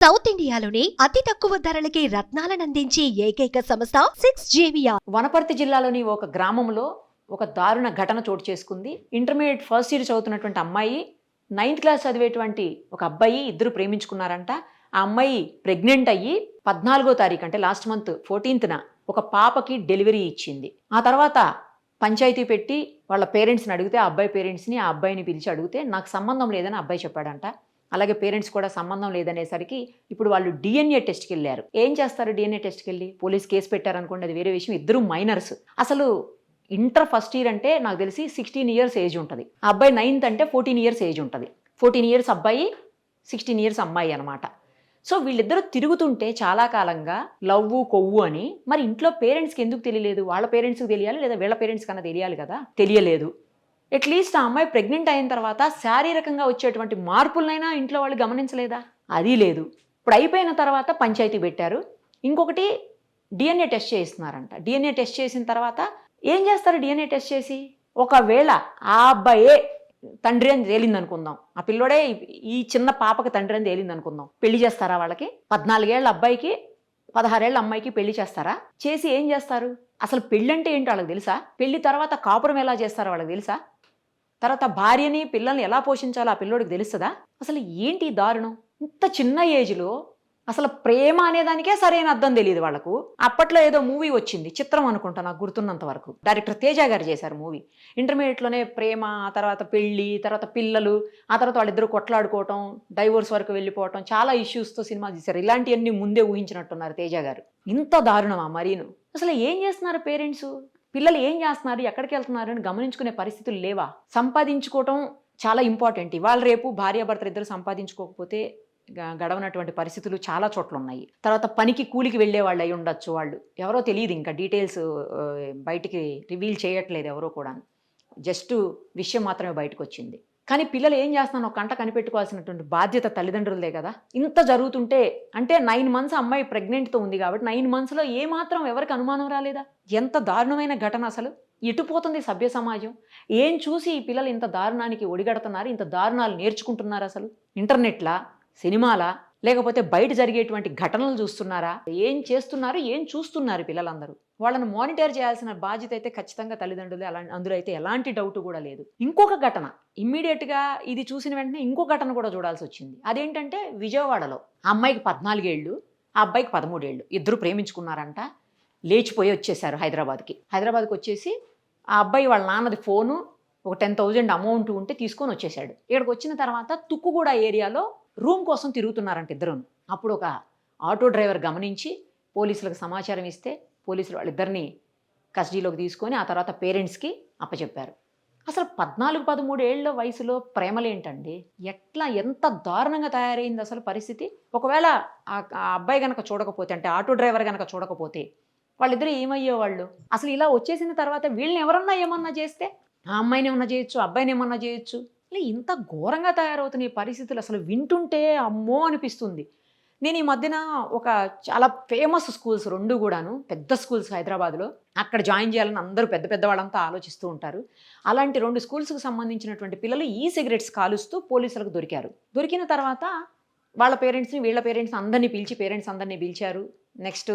South ఇండియాలోని అతి తక్కువ ధరలకి రత్నాలనందించే ఏకైక సంస్థ సిక్స్ జేవియా వనపర్తి జిల్లాలోని ఒక గ్రామంలో ఒక దారుణ ఘటన చోటు చేసుకుంది. ఇంటర్మీడియట్ ఫస్ట్ ఇయర్ చదువుతున్నటువంటి అమ్మాయి నైన్త్ క్లాస్ చదివేటువంటి ఒక అబ్బాయి ఇద్దరు ప్రేమించుకున్నారంట. ఆ అమ్మాయి ప్రెగ్నెంట్ అయ్యి పద్నాలుగో తారీఖు అంటే లాస్ట్ మంత్ ఫోర్టీన్త్న ఒక పాపకి డెలివరీ ఇచ్చింది. ఆ తర్వాత పంచాయతీ పెట్టి వాళ్ళ పేరెంట్స్ని అడిగితే ఆ అబ్బాయి పేరెంట్స్ని ఆ అబ్బాయిని పిలిచి అడిగితే నాకు సంబంధం లేదని అబ్బాయి చెప్పాడంట. అలాగే పేరెంట్స్ కూడా సంబంధం లేదనేసరికి ఇప్పుడు వాళ్ళు డిఎన్ఏ టెస్ట్కి వెళ్ళారు. ఏం చేస్తారు డిఎన్ఏ టెస్ట్కి వెళ్ళి? పోలీస్ కేసు పెట్టారనుకోండి అది వేరే విషయం. ఇద్దరు మైనర్స్ అసలు ఇంటర్ ఫస్ట్ ఇయర్ అంటే నాకు తెలిసి సిక్స్టీన్ ఇయర్స్ ఏజ్ ఉంటుంది. ఆ అబ్బాయి నైన్త్ అంటే ఫోర్టీన్ ఇయర్స్ ఏజ్ ఉంటుంది. ఫోర్టీన్ ఇయర్స్ అబ్బాయి సిక్స్టీన్ ఇయర్స్ అమ్మాయి అనమాట సో వీళ్ళిద్దరూ తిరుగుతుంటే చాలా కాలంగా లవ్వు కొవ్వు అని మరి ఇంట్లో పేరెంట్స్కి ఎందుకు తెలియలేదు? వాళ్ళ పేరెంట్స్కి తెలియాలి లేదా వీళ్ళ పేరెంట్స్ కన్నా తెలియాలి కదా? తెలియలేదు. అట్లీస్ట్ ఆ అమ్మాయి ప్రెగ్నెంట్ అయిన తర్వాత శారీరకంగా వచ్చేటువంటి మార్పులనైనా ఇంట్లో వాళ్ళు గమనించలేదా? అది లేదు. ఇప్పుడు అయిపోయిన తర్వాత పంచాయతీ పెట్టారు. ఇంకొకటి డిఎన్ఏ టెస్ట్ చేయిస్తున్నారంట. డిఎన్ఏ టెస్ట్ చేసిన తర్వాత ఏం చేస్తారు డిఎన్ఏ టెస్ట్ చేసి? ఒకవేళ ఆ అబ్బాయే తండ్రి అని తేలింది అనుకుందాం ఆ పిల్లోడే ఈ చిన్న పాపకి తండ్రి అని తేలింది అనుకుందాం పెళ్ళి చేస్తారా వాళ్ళకి? పద్నాలుగేళ్ళ అబ్బాయికి పదహారేళ్ళ అమ్మాయికి పెళ్ళి చేస్తారా? చేసి ఏం చేస్తారు? అసలు పెళ్ళి అంటే ఏంటో వాళ్ళకి తెలుసా? పెళ్ళి తర్వాత కాపురం ఎలా చేస్తారో వాళ్ళకి తెలుసా? తర్వాత భార్యని పిల్లల్ని ఎలా పోషించాలో ఆ పిల్లోడికి తెలుస్తుందా? అసలు ఏంటి దారుణం? ఇంత చిన్న ఏజ్లో అసలు ప్రేమ అనేదానికే సరైన అర్థం తెలియదు వాళ్ళకు. అప్పట్లో ఏదో మూవీ వచ్చింది చిత్రం అనుకుంటా నాకు గుర్తున్నంత వరకు. డైరెక్టర్ తేజ గారు చేశారు మూవీ. ఇంటర్మీడియట్లోనే ప్రేమ ఆ తర్వాత పెళ్ళి తర్వాత పిల్లలు ఆ తర్వాత వాళ్ళిద్దరు కొట్లాడుకోవటం డైవోర్స్ వరకు వెళ్ళిపోవటం చాలా ఇష్యూస్తో సినిమా తీశారు. ఇలాంటివన్నీ ముందే ఊహించినట్టున్నారు తేజ గారు. ఇంత దారుణమా మరీను? అసలు ఏం చేస్తున్నారు పేరెంట్స్ పిల్లలు ఏం చేస్తున్నారు ఎక్కడికి వెళ్తున్నారు అని గమనించుకునే పరిస్థితులు లేవా? సంపాదించుకోవటం చాలా ఇంపార్టెంట్. ఇవాళ రేపు భార్యాభర్తలు ఇద్దరు సంపాదించుకోకపోతే గ- గడవనటువంటి పరిస్థితులు చాలా చోట్ల ఉన్నాయి తర్వాత పనికి కూలికి వెళ్ళే వాళ్ళు అయి ఉండొచ్చు వాళ్ళు. ఎవరో తెలియదు ఇంకా డీటెయిల్స్ బయటికి రివీల్ చేయట్లేదు ఎవరో కూడా జస్ట్ విషయం మాత్రమే బయటకు వచ్చింది కానీ పిల్లలు ఏం చేస్తున్నాను ఒక కంట కనిపెట్టుకోవాల్సినటువంటి బాధ్యత తల్లిదండ్రులదే కదా. ఇంత జరుగుతుంటే అంటే నైన్ మంత్స్ అమ్మాయి ప్రెగ్నెంట్తో ఉంది కాబట్టి నైన్ మంత్స్లో ఏమాత్రం ఎవరికి అనుమానం రాలేదా? ఎంత దారుణమైన ఘటన అసలు? ఇటుపోతుంది సభ్య సమాజం. ఏం చూసి ఈ పిల్లలు ఇంత దారుణానికి ఒడిగడుతున్నారు ఇంత దారుణాలు నేర్చుకుంటున్నారు అసలు? ఇంటర్నెట్లా? సినిమాలా? లేకపోతే బయట జరిగేటువంటి ఘటనలు చూస్తున్నారా? ఏం చేస్తున్నారు? ఏం చూస్తున్నారు పిల్లలందరూ? వాళ్ళని మానిటర్ చేయాల్సిన బాధ్యత అయితే ఖచ్చితంగా తల్లిదండ్రులు అలా అందులో అయితే ఎలాంటి డౌట్ కూడా లేదు. ఇంకొక ఘటన ఇమ్మీడియట్గా ఇది చూసిన వెంటనే ఇంకో ఘటన కూడా చూడాల్సి వచ్చింది. అదేంటంటే విజయవాడలో ఆ అమ్మాయికి పద్నాలుగేళ్ళు ఆ అబ్బాయికి పదమూడేళ్ళు ఇద్దరు ప్రేమించుకున్నారంట. లేచిపోయి వచ్చేసారు హైదరాబాద్కి. హైదరాబాద్కి వచ్చేసి ఆ అబ్బాయి వాళ్ళ నాన్నది ఫోను ఒక టెన్ థౌజండ్ అమౌంట్ ఉంటే తీసుకొని వచ్చేసాడు. ఇక్కడికి వచ్చిన తర్వాత తుక్కుగూడ ఏరియాలో రూమ్ కోసం తిరుగుతున్నారంట ఇద్దరు అప్పుడు ఒక ఆటో డ్రైవర్ గమనించి పోలీసులకు సమాచారం ఇస్తే పోలీసులు వాళ్ళిద్దరిని కస్టడీలోకి తీసుకొని ఆ తర్వాత పేరెంట్స్కి అప్పచెప్పారు. అసలు పద్నాలుగు పదమూడేళ్ళ వయసులో ప్రేమలేంటండి? ఎట్లా ఎంత దారుణంగా తయారైంది అసలు పరిస్థితి? ఒకవేళ ఆ ఆ అబ్బాయి గనక చూడకపోతే అంటే ఆటో డ్రైవర్ గనక చూడకపోతే వాళ్ళిద్దరూ ఏమయ్యేవాళ్ళు? అసలు ఇలా వచ్చేసిన తర్వాత వీళ్ళని ఎవరన్నా ఏమన్నా చేస్తే? ఆ అమ్మాయిని ఏమన్నా చేయొచ్చు అబ్బాయిని ఏమన్నా చేయొచ్చు? ఇలా ఇంత ఘోరంగా తయారవుతున్న ఈ పరిస్థితులు అసలు వింటుంటే అమ్మో అనిపిస్తుంది. నేను ఈ మధ్యన ఒక చాలా ఫేమస్ స్కూల్స్ రెండు కూడాను పెద్ద స్కూల్స్ హైదరాబాద్లో అక్కడ జాయిన్ చేయాలని అందరూ పెద్ద పెద్ద వాళ్ళంతా ఆలోచిస్తూ ఉంటారు. అలాంటి రెండు స్కూల్స్కి సంబంధించినటువంటి పిల్లలు ఈ సిగరెట్స్ కాలుస్తూ పోలీసులకు దొరికారు. దొరికిన తర్వాత వాళ్ళ పేరెంట్స్ని వీళ్ళ పేరెంట్స్ అందరినీ పిలిచి పేరెంట్స్ అందరినీ పిలిచారు. నెక్స్ట్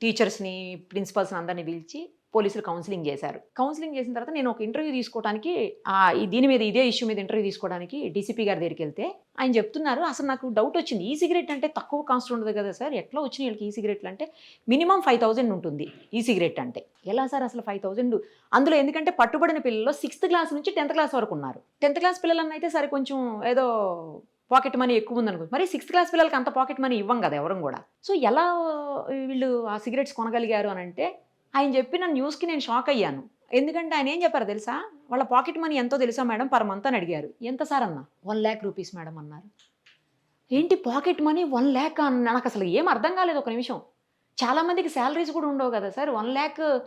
టీచర్స్ని ప్రిన్సిపల్స్ని అందరినీ పిలిచి పోలీసులు కౌన్సిలింగ్ చేశారు. కౌన్సిలింగ్ చేసిన తర్వాత నేను ఒక ఇంటర్వ్యూ తీసుకోవడానికి ఆ, దీని మీద ఇదే ఇష్యూ మీద ఇంటర్వ్యూ తీసుకోవడానికి డీసీపీ గారి దగ్గరికి వెళ్తే ఆయన చెప్తున్నారు అసలు నాకు డౌట్ వచ్చింది. ఈ సిగరెట్ అంటే తక్కువ కాస్ట్ ఉండదు కదా సార్? ఎట్లా వచ్చినాయి వీళ్ళకి ఈ సిగరెట్లు అంటే మినిమం ఫైవ్ థౌజండ్ ఉంటుంది ఈ సిగరెట్ అంటే. ఎలా సార్ అసలు ఫైవ్ థౌజండ్ అందులో ఎందుకంటే పట్టుబడిన పిల్లల్లో సిక్స్త్ క్లాస్ నుంచి టెన్త్ క్లాస్ వరకు ఉన్నారు. టెన్త్ క్లాస్ పిల్లలన్న అయితే సరే కొంచెం ఏదో పాకెట్ మనీ ఎక్కువ ఉందనుకో మరి సిక్స్త్ క్లాస్ పిల్లలకి అంత పాకెట్ మనీ ఇవ్వం కదా ఎవరం కూడా. సో ఎలా వీళ్ళు ఆ సిగరెట్స్ కొనగలిగారు అని అంటే ఆయన చెప్పిన న్యూస్కి నేను షాక్ అయ్యాను. ఎందుకంటే ఆయన ఏం చెప్పారు తెలుసా? వాళ్ళ పాకెట్ మనీ ఎంతో తెలుసా మేడం? పర్ మంత్ అని అడిగారు. ఎంత సార్ అన్న? వన్ ల్యాక్ రూపీస్ మేడం అన్నారు. ఏంటి పాకెట్ మనీ వన్ ల్యాక్ అన్న? నాకు అసలు ఏం అర్థం కాలేదు ఒక నిమిషం. చాలామందికి శాలరీస్ కూడా ఉండవు కదా sir. One lakh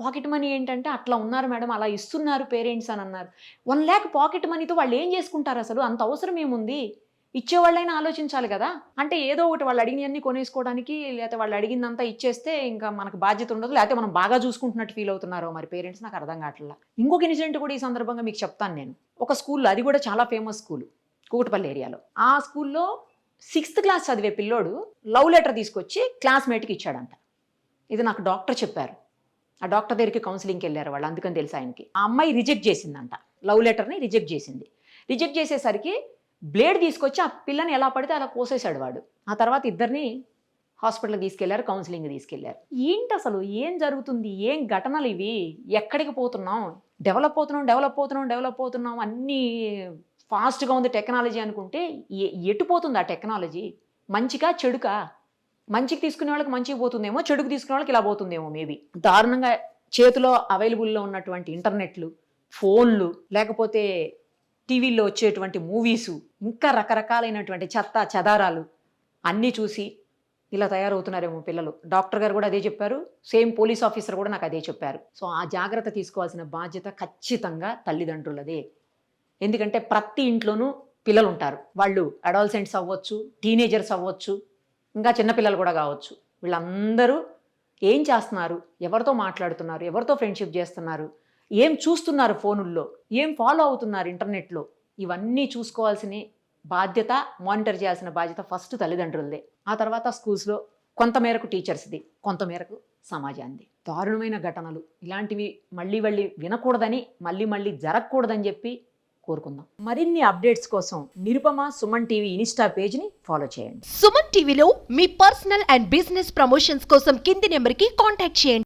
pocket money ఏంటంటే అట్లా ఉన్నారు మేడం అలా ఇస్తున్నారు పేరెంట్స్ అని అన్నారు. వన్ ల్యాక్ పాకెట్ మనీతో వాళ్ళు ఏం చేసుకుంటారు అసలు? అంత అవసరం ఏముంది? ఇచ్చేవాళ్ళైనా ఆలోచించాలి కదా. అంటే ఏదో ఒకటి వాళ్ళు అడిగినవన్నీ కొనేసుకోవడానికి లేకపోతే వాళ్ళు అడిగిందంతా ఇచ్చేస్తే ఇంకా మనకు బాధ్యత ఉండదు. లేకపోతే మనం బాగా చూసుకుంటున్నట్టు ఫీల్ అవుతున్నారో మరి పేరెంట్స్ నాకు అర్థం కావట్లా. ఇంకొక ఇన్సిడెంట్ కూడా ఈ సందర్భంగా మీకు చెప్తాను నేను. ఒక స్కూల్లో అది కూడా చాలా ఫేమస్ స్కూల్ కూకటపల్లి ఏరియాలో. ఆ స్కూల్లో సిక్స్త్ క్లాస్ చదివే పిల్లోడు లవ్ లెటర్ తీసుకొచ్చి క్లాస్మేట్కి ఇచ్చాడంట. ఇది నాకు డాక్టర్ చెప్పారు. ఆ డాక్టర్ దగ్గరికి కౌన్సిలింగ్కి వెళ్ళారు వాళ్ళు అందుకని తెలుసు ఆయనకి. ఆ అమ్మాయి రిజెక్ట్ చేసిందంట. లవ్ లెటర్ని రిజెక్ట్ చేసింది. రిజెక్ట్ చేసేసరికి బ్లేడ్ తీసుకొచ్చి ఆ పిల్లని ఎలా పడితే అలా కోసేశాడు వాడు. ఆ తర్వాత ఇద్దరిని హాస్పిటల్కి తీసుకెళ్ళారు కౌన్సిలింగ్ తీసుకెళ్ళారు. ఏంటి అసలు? ఏం జరుగుతుంది? ఏం ఘటనలు ఇవి? ఎక్కడికి పోతున్నాం? డెవలప్ అవుతున్నాం డెవలప్ అవుతున్నాం డెవలప్ అవుతున్నాం అన్నీ ఫాస్ట్గా ఉంది టెక్నాలజీ అనుకుంటే ఎ- ఎటు పోతుంది ఆ టెక్నాలజీ? మంచిగా చెడుకా? మంచికి తీసుకునే వాళ్ళకి మంచికి పోతుందేమో చెడుకు తీసుకునే వాళ్ళకి ఇలా పోతుందేమో మేబీ దారుణంగా చేతిలో అవైలబుల్లో ఉన్నటువంటి ఇంటర్నెట్లు ఫోన్లు లేకపోతే టీవీల్లో వచ్చేటువంటి మూవీసు ఇంకా రకరకాలైనటువంటి చెత్త చెదారాలు అన్నీ చూసి ఇలా తయారవుతున్నారేమో పిల్లలు. డాక్టర్ గారు కూడా అదే చెప్పారు. సేమ్ పోలీస్ ఆఫీసర్ కూడా నాకు అదే చెప్పారు. సో ఆ జాగ్రత్త తీసుకోవాల్సిన బాధ్యత ఖచ్చితంగా తల్లిదండ్రులదే. ఎందుకంటే ప్రతి ఇంట్లోనూ పిల్లలు ఉంటారు వాళ్ళు అడాల్సెంట్స్ అవ్వచ్చు టీనేజర్స్ అవ్వచ్చు ఇంకా చిన్నపిల్లలు కూడా కావచ్చు. వీళ్ళందరూ ఏం చేస్తున్నారు? ఎవరితో మాట్లాడుతున్నారు? ఎవరితో ఫ్రెండ్షిప్ చేస్తున్నారు? ఏం చూస్తున్నారు ఫోనుల్లో? ఏం ఫాలో అవుతున్నారు ఇంటర్నెట్లో? ఇవన్నీ చూసుకోవాల్సిన బాధ్యత మానిటర్ చేయాల్సిన బాధ్యత ఫస్ట్ తల్లిదండ్రులదే. ఆ తర్వాత స్కూల్స్లో కొంతమేరకు టీచర్స్ది కొంతమేరకు సమాజాన్ని దారుణమైన ఘటనలు. ఇలాంటివి మళ్ళీ మళ్ళీ వినకూడదని మళ్ళీ మళ్ళీ జరగకూడదని చెప్పి కోరుకుందాం. మరిన్ని అప్డేట్స్ కోసం నిరుపమ సుమన్ టీవీ ఇన్స్టా పేజ్ని ఫాలో చేయండి. సుమన్ టీవీలో మీ పర్సనల్ అండ్ బిజినెస్ ప్రమోషన్స్ కోసం కింది నెంబర్కి కాంటాక్ట్ చేయండి.